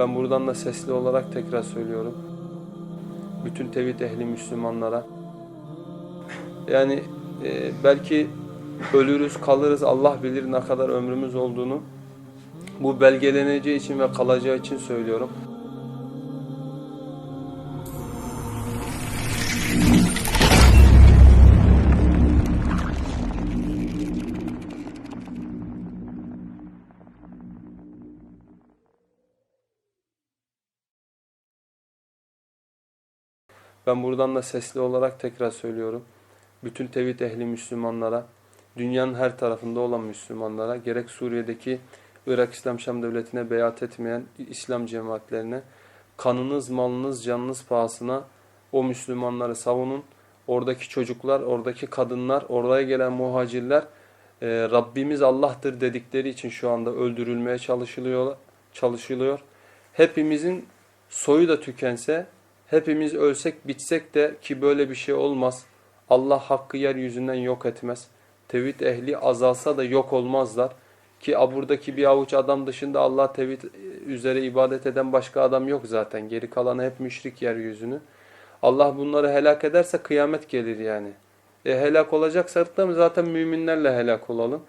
da sesli olarak tekrar söylüyorum. Bütün tevhid ehli Müslümanlara. Yani e, belki ölürüz, kalırız. Allah bilir ne kadar ömrümüz olduğunu. Bu belgeleneceği için ve kalacağı için söylüyorum. Ben buradan da sesli olarak tekrar söylüyorum. Bütün tevhid ehli Müslümanlara, dünyanın her tarafında olan Müslümanlara, gerek Suriye'deki Irak İslam Şam Devleti'ne beyat etmeyen İslam cemaatlerine, kanınız, malınız, canınız pahasına o Müslümanları savunun. Oradaki çocuklar, oradaki kadınlar, oraya gelen muhacirler, e, Rabbimiz Allah'tır dedikleri için şu anda öldürülmeye çalışılıyor. çalışılıyor. Hepimizin soyu da tükense, hepimiz ölsek bitsek de ki böyle bir şey olmaz. Allah hakkı yeryüzünden yok etmez. Tevhid ehli azalsa da yok olmazlar. Ki buradaki bir avuç adam dışında Allah tevhid üzere ibadet eden başka adam yok zaten. Geri kalanı hep müşrik yeryüzünü. Allah bunları helak ederse kıyamet gelir yani. E helak olacaksak da zaten müminlerle helak olalım.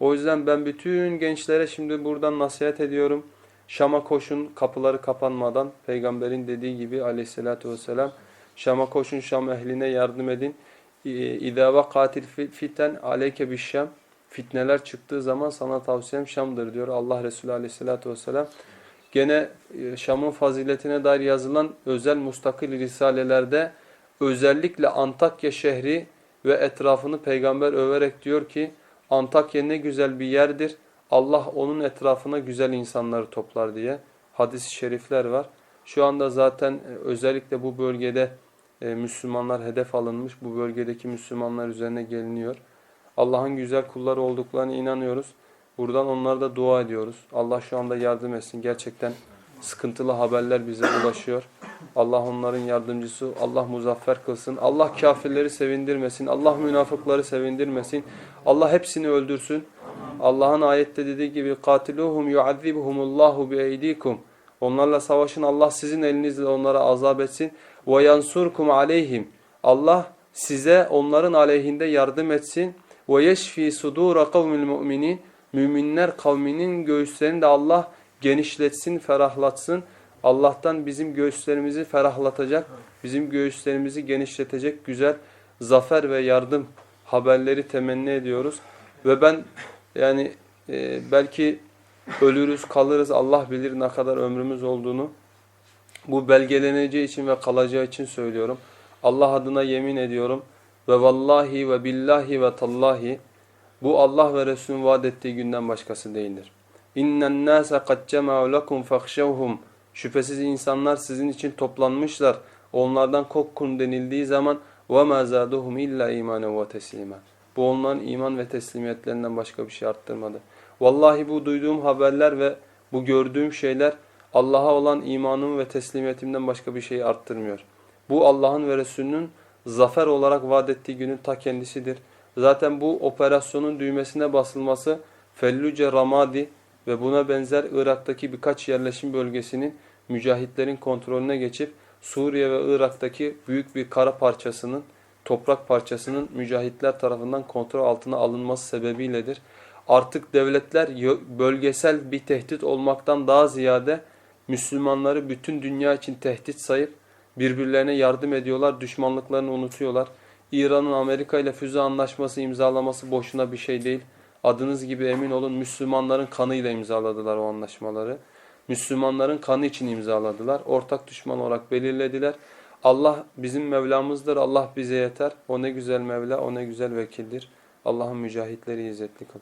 O yüzden ben bütün gençlere şimdi buradan nasihat ediyorum. Şam'a koşun kapıları kapanmadan peygamberin dediği gibi aleyhissalatü vesselam Şam'a koşun Şam ehline yardım edin. İzâ vakâtil fiten aleyke bişşam Fitneler çıktığı zaman sana tavsiyem Şam'dır diyor Allah Resulü aleyhissalatü vesselam. Gene e, Şam'ın faziletine dair yazılan özel mustakil risalelerde özellikle Antakya şehri ve etrafını peygamber överek diyor ki Antakya ne güzel bir yerdir. Allah onun etrafına güzel insanları toplar diye hadis-i şerifler var. Şu anda zaten e, özellikle bu bölgede e, Müslümanlar hedef alınmış. Bu bölgedeki Müslümanlar üzerine geliniyor. Allah'ın güzel kulları olduklarına inanıyoruz. Buradan onlara da dua ediyoruz. Allah şu anda yardım etsin. Gerçekten sıkıntılı haberler bize ulaşıyor. Allah onların yardımcısı, Allah muzaffer kılsın. Allah kafirleri sevindirmesin. Allah münafıkları sevindirmesin. Allah hepsini öldürsün. Allah'ın ayette dediği gibi katiluhum yuazzibuhumullahu bieydikum. Onlarla savaşın. Allah sizin elinizle onlara azap etsin. Ve yansurkum aleyhim. Allah size onların aleyhinde yardım etsin. Ve yeşfi sudura kavmil mu'minin. Müminler kavminin göğüslerini de Allah genişletsin, ferahlatsın. Allah'tan bizim göğüslerimizi ferahlatacak, bizim göğüslerimizi genişletecek güzel zafer ve yardım haberleri temenni ediyoruz. Ve ben yani e, belki ölürüz, kalırız Allah bilir ne kadar ömrümüz olduğunu. Bu belgeleneceği için ve kalacağı için söylüyorum. Allah adına yemin ediyorum. Ve vallahi ve billahi ve tallahi bu Allah ve Resulün vaat ettiği günden başkası değildir. İnnen nase kad cema'u lekum fakhşawhum. Şüphesiz insanlar sizin için toplanmışlar. Onlardan korkun denildiği zaman ve ma zaduhum illa imanen ve teslima. Bu onların iman ve teslimiyetlerinden başka bir şey arttırmadı. Vallahi bu duyduğum haberler ve bu gördüğüm şeyler Allah'a olan imanım ve teslimiyetimden başka bir şey arttırmıyor. Bu Allah'ın ve Resulünün zafer olarak vaat ettiği günün ta kendisidir. Zaten bu operasyonun düğmesine basılması Felluce Ramadi ve buna benzer Irak'taki birkaç yerleşim bölgesinin mücahitlerin kontrolüne geçip Suriye ve Irak'taki büyük bir kara parçasının, toprak parçasının mücahitler tarafından kontrol altına alınması sebebiyledir. Artık devletler bölgesel bir tehdit olmaktan daha ziyade Müslümanları bütün dünya için tehdit sayıp birbirlerine yardım ediyorlar, düşmanlıklarını unutuyorlar. İran'ın Amerika ile füze anlaşması imzalaması boşuna bir şey değil. Adınız gibi emin olun Müslümanların kanıyla imzaladılar o anlaşmaları. Müslümanların kanı için imzaladılar. Ortak düşman olarak belirlediler. Allah bizim Mevlamızdır. Allah bize yeter. O ne güzel Mevla, o ne güzel vekildir. Allah'ın mücahitleri izzetli kıl.